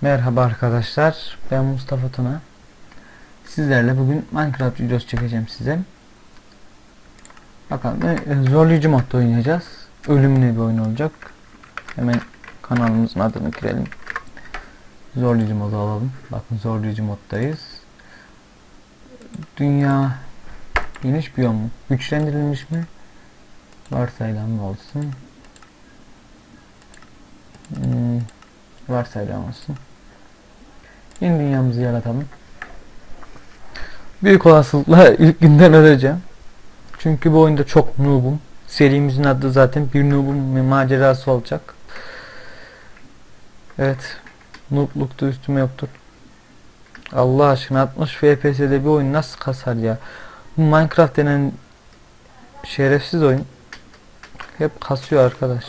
Merhaba arkadaşlar. Ben Mustafa Tuna. Sizlerle bugün Minecraft videosu çekeceğim size. Bakalım e, zorlayıcı modda oynayacağız. Ölümlü bir oyun olacak. Hemen kanalımızın adını girelim. Zorlayıcı modu alalım. Bakın zorlayıcı moddayız. Dünya geniş biyom mu? Güçlendirilmiş mi? Varsayılan mı olsun? Hmm, varsayılan olsun. Yeni dünyamızı yaratalım. Büyük olasılıkla ilk günden öleceğim. Çünkü bu oyunda çok noob'um. Serimizin adı zaten bir noob'un macerası olacak. Evet. Nooblukta üstüme yoktur. Allah aşkına 60 FPS'de bir oyun nasıl kasar ya? Minecraft denen şerefsiz oyun hep kasıyor arkadaş.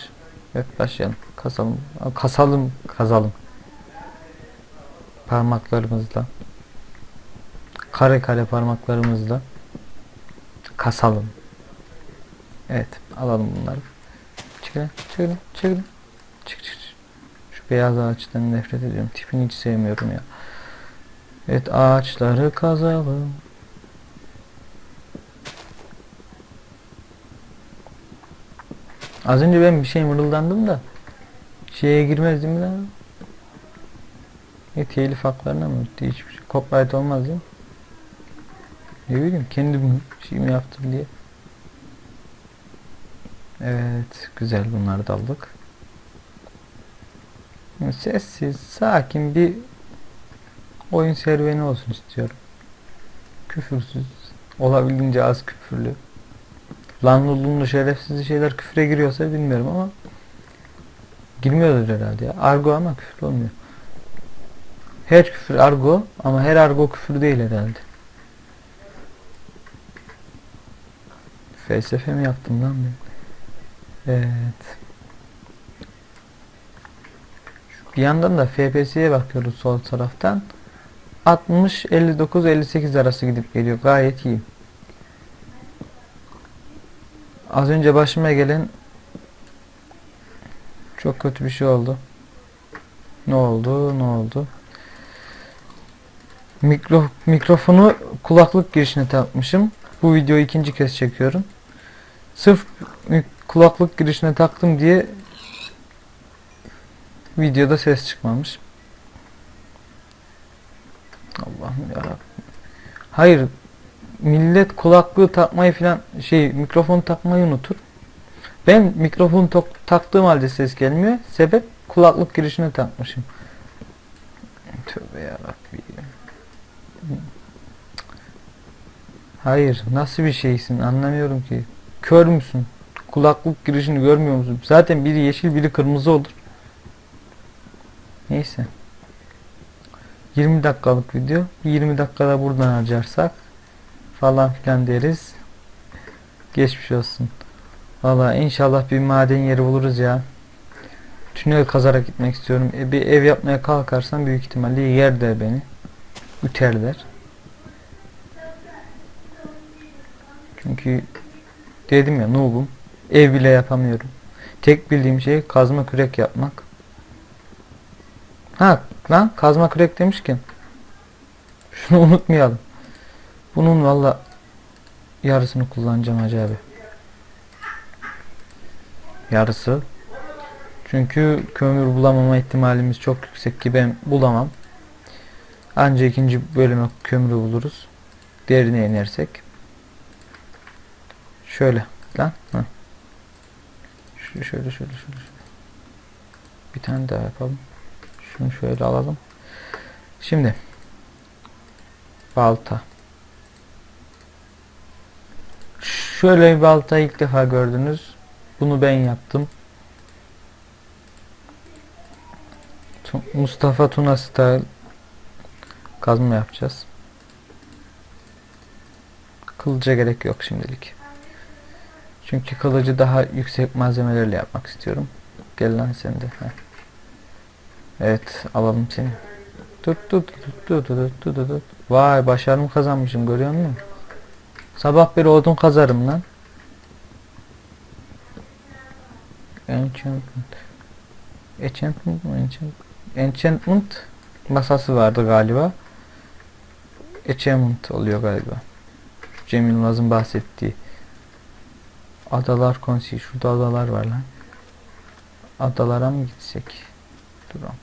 Evet başlayalım. Kasalım. Kasalım. Kazalım. Parmaklarımızla. Kare kare parmaklarımızla. Kasalım. Evet. Alalım bunları. Çıkın. Çıkın. Çıkın. Çık çık. Şu beyaz ağaçtan nefret ediyorum. Tipini hiç sevmiyorum ya. Evet ağaçları kazalım. Az önce ben bir şey mırıldandım da şeye girmez değil mi lan? Ne telif haklarına mı gitti? Hiçbir şey. Copyright olmaz değil mi? Ne bileyim kendim şeyimi yaptım diye. Evet güzel bunları da aldık. Sessiz, sakin bir oyun serüveni olsun istiyorum. Küfürsüz, olabildiğince az küfürlü. Lan lulunlu şerefsiz şeyler küfre giriyorsa bilmiyorum ama girmiyordur herhalde ya. Argo ama küfür olmuyor. Her küfür argo ama her argo küfür değil herhalde. Felsefe mi yaptım lan ben? Evet. Bir yandan da FPS'ye bakıyoruz sol taraftan. 60, 59, 58 arası gidip geliyor. Gayet iyi. Az önce başıma gelen çok kötü bir şey oldu. Ne oldu? Ne oldu? Mikro, mikrofonu kulaklık girişine takmışım. Bu videoyu ikinci kez çekiyorum. Sırf kulaklık girişine taktım diye videoda ses çıkmamış. Allah'ım yarabbim. Hayır millet kulaklığı takmayı falan şey mikrofon takmayı unutur. Ben mikrofon tak- taktığım halde ses gelmiyor. Sebep kulaklık girişine takmışım. Tövbe yarabbim. Hayır nasıl bir şeysin anlamıyorum ki. Kör müsün? Kulaklık girişini görmüyor musun? Zaten biri yeşil biri kırmızı olur. Neyse. 20 dakikalık video. 20 dakikada buradan harcarsak falan filan deriz. Geçmiş olsun. Valla inşallah bir maden yeri buluruz ya. Tünel kazarak gitmek istiyorum. E, bir ev yapmaya kalkarsam büyük ihtimalle yer der beni. Üterler. Çünkü dedim ya noob'um. Ev bile yapamıyorum. Tek bildiğim şey kazma kürek yapmak. Ha lan kazma kürek demişken şunu unutmayalım. Bunun valla yarısını kullanacağım acaba. Yarısı. Çünkü kömür bulamama ihtimalimiz çok yüksek ki ben bulamam. Anca ikinci bölüme kömürü buluruz. Derine inersek. Şöyle lan. Hı. Şöyle şöyle şöyle şöyle. Bir tane daha yapalım. Şunu şöyle alalım. Şimdi balta. Şöyle bir balta ilk defa gördünüz. Bunu ben yaptım. Mustafa Tuna style kazma yapacağız. Kılıca gerek yok şimdilik. Çünkü kılıcı daha yüksek malzemelerle yapmak istiyorum. Gel lan sen de. Evet alalım seni. Tut tut tut tut tut tut tut. Vay başarım kazanmışım görüyor musun? Sabah beri odun kazarım lan. Enchantment. Enchantment mı? Enchantment. Enchantment masası vardı galiba. Achievement oluyor galiba. Cem Yılmaz'ın bahsettiği. Adalar konseyi. Şurada adalar var lan. Adalara mı gitsek? Duralım.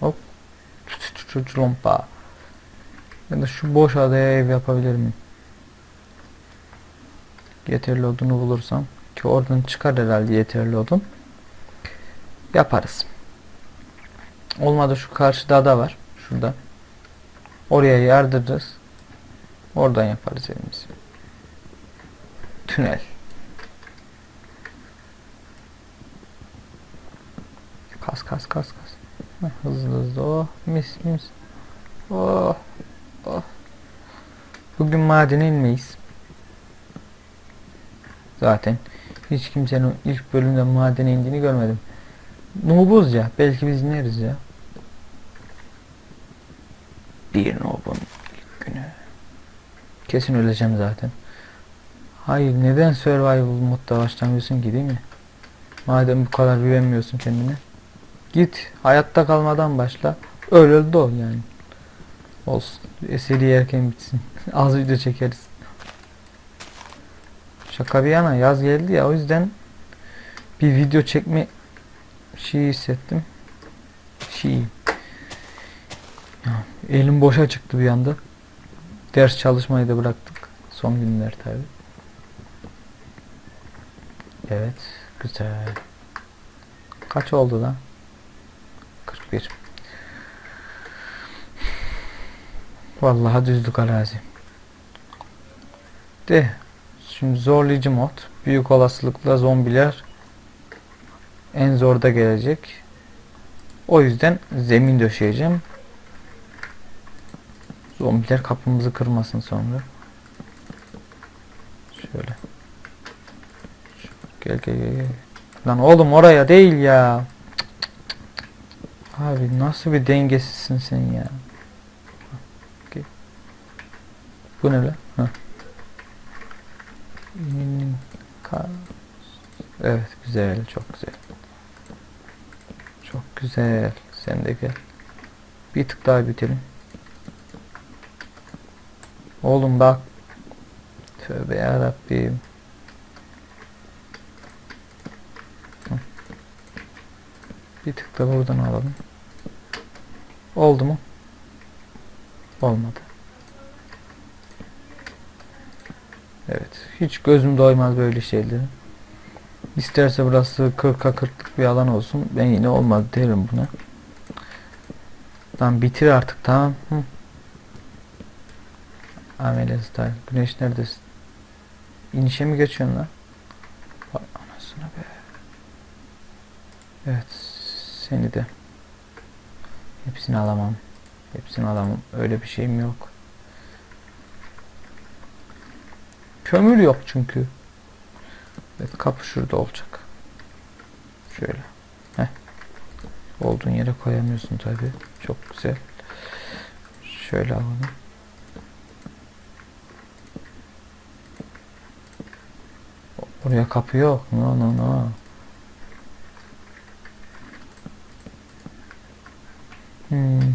Hop. Çuçulompa. Ya da şu boş adaya ev yapabilir miyim? Yeterli odunu bulursam. Ki oradan çıkar herhalde yeterli odun. Yaparız. Olmadı şu karşıda ada var. Şurada. Oraya yardırırız. Oradan yaparız evimizi. Tünel. Kas kas kas kas. Hızlı hızlı. Oh mis mis. Oh. Oh. Bugün madene inmeyiz. Zaten hiç kimsenin ilk bölümde madene indiğini görmedim. Noobuz ya. Belki biz ineriz ya. Bir ilk günü. Kesin öleceğim zaten. Hayır neden survival modda başlamıyorsun ki değil mi? Madem bu kadar güvenmiyorsun kendine. Git hayatta kalmadan başla. Öl öl ol yani. Olsun. Eseri yerken bitsin. Az video çekeriz. Şaka bir yana yaz geldi ya o yüzden bir video çekme şeyi hissettim. Şey. Elim boşa çıktı bir anda. Ders çalışmayı da bıraktık. Son günler tabi. Evet. Güzel. Kaç oldu lan? 41. Vallahi düzlük arazi. De. Şimdi zorlayıcı mod. Büyük olasılıkla zombiler en zorda gelecek. O yüzden zemin döşeyeceğim. Zombiler kapımızı kırmasın sonra. Şöyle. Gel gel gel. Lan oğlum oraya değil ya. Abi nasıl bir dengesizsin sen ya. Bu ne lan? Hmm, Evet güzel çok güzel. Çok güzel. Sen de gel. Bir tık daha büyütelim. Oğlum bak. Tövbe yarabbim. Bir tık da buradan alalım. Oldu mu? Olmadı. Evet. Hiç gözüm doymaz böyle şeylere. İsterse burası 40'a 40'lık bir alan olsun. Ben yine olmadı derim buna. Lan bitir artık tamam. Hı. Amelia Style. Güneş neredesin? İnişe mi geçiyorsun lan? Anasını be. Evet. Seni de. Hepsini alamam. Hepsini alamam. Öyle bir şeyim yok. Kömür yok çünkü. Evet kapı şurada olacak. Şöyle. Heh. Olduğun yere koyamıyorsun tabi. Çok güzel. Şöyle alalım. Oraya kapı yok. No no no. Hmm.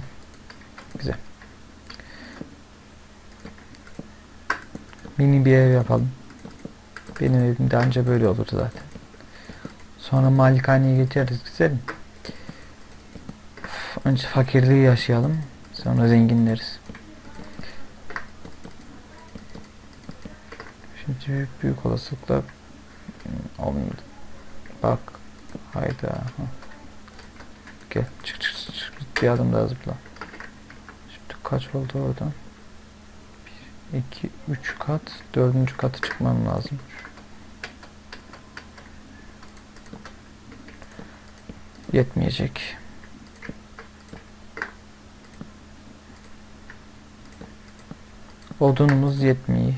Güzel. Mini bir ev yapalım. Benim evim de anca böyle olur zaten. Sonra malikaneye geçeriz güzelim. Üf, Önce fakirliği yaşayalım. Sonra zenginleriz. Şimdi büyük, büyük olasılıkla hmm, olmadı. Bak. Hayda. ha. Gel çık çık. çık. Bir adım daha zıpla. Şimdi kaç oldu oradan? 1, 2, 3 kat. Dördüncü katı çıkmam lazım. Yetmeyecek. Odunumuz yetmiyor.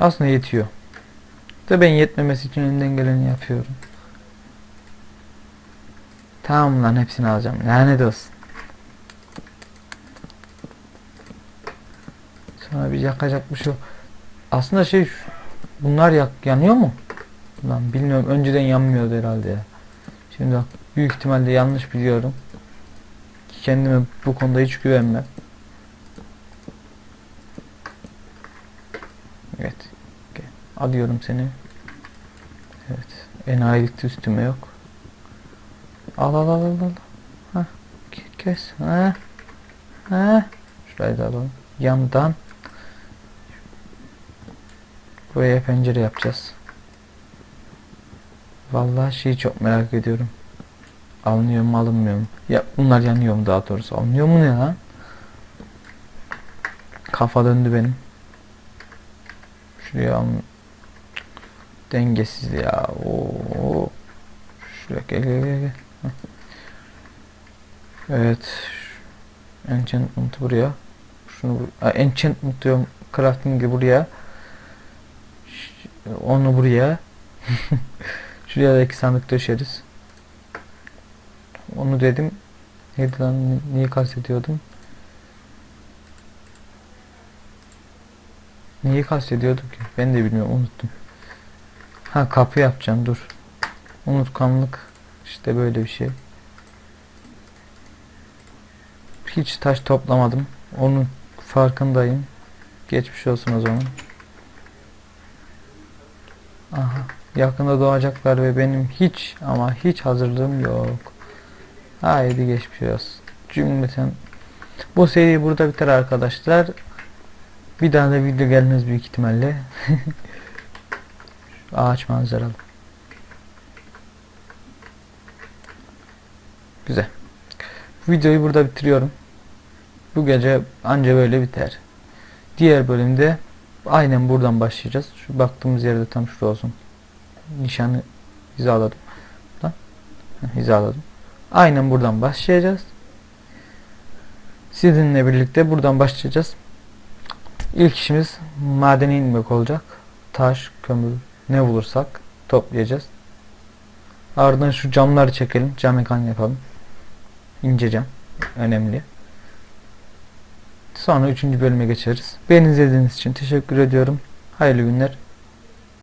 Aslında yetiyor. Da ben yetmemesi için elimden geleni yapıyorum. Tamam lan hepsini alacağım. Lanet olsun. Bir yakacak bir şey. Aslında şey bunlar yak yanıyor mu? Lan bilmiyorum önceden yanmıyordu herhalde ya. Şimdi bak büyük ihtimalle yanlış biliyorum. Kendime bu konuda hiç güvenmem. Evet. Alıyorum seni. Evet. Enayilikte üstüme yok. Al al al al al. Hah. ke- Kes. Ha. Ha. Şurayı da alalım. Yandan. Buraya pencere yapacağız. Vallahi şeyi çok merak ediyorum. Alınıyor mu alınmıyor mu? Ya bunlar yanıyor mu daha doğrusu? Alınıyor mu ne lan? Kafa döndü benim. Şuraya al. Dengesiz ya. Oo. Şuraya gel gel gel. gel. Evet. Enchantment buraya. Şunu bu- enchantment diyorum. Crafting'i buraya. Onu buraya. Şuraya da iki sandık döşeriz. Onu dedim. Neydi lan? Niye kastediyordum? Niye kastediyorduk ki? Ben de bilmiyorum. Unuttum. Ha kapı yapacağım. Dur. Unutkanlık. İşte böyle bir şey. Hiç taş toplamadım. Onun farkındayım. Geçmiş olsun o zaman. Aha. Yakında doğacaklar ve benim hiç ama hiç hazırlığım yok. Haydi geçmiş olsun. Cümleten bu seri burada biter arkadaşlar. Bir daha da video gelmez büyük ihtimalle. Ağaç manzaralı. Güzel. Videoyu burada bitiriyorum. Bu gece anca böyle biter. Diğer bölümde aynen buradan başlayacağız. Şu baktığımız yerde tam şurada olsun. Nişanı hizaladım. Lan. Hizaladım. Aynen buradan başlayacağız. Sizinle birlikte buradan başlayacağız. İlk işimiz madene inmek olacak. Taş, kömür ne bulursak toplayacağız. Ardından şu camları çekelim. Cam mekan yapalım. İnce cam. Önemli. Sonra üçüncü bölüme geçeriz. Beni izlediğiniz için teşekkür ediyorum. Hayırlı günler.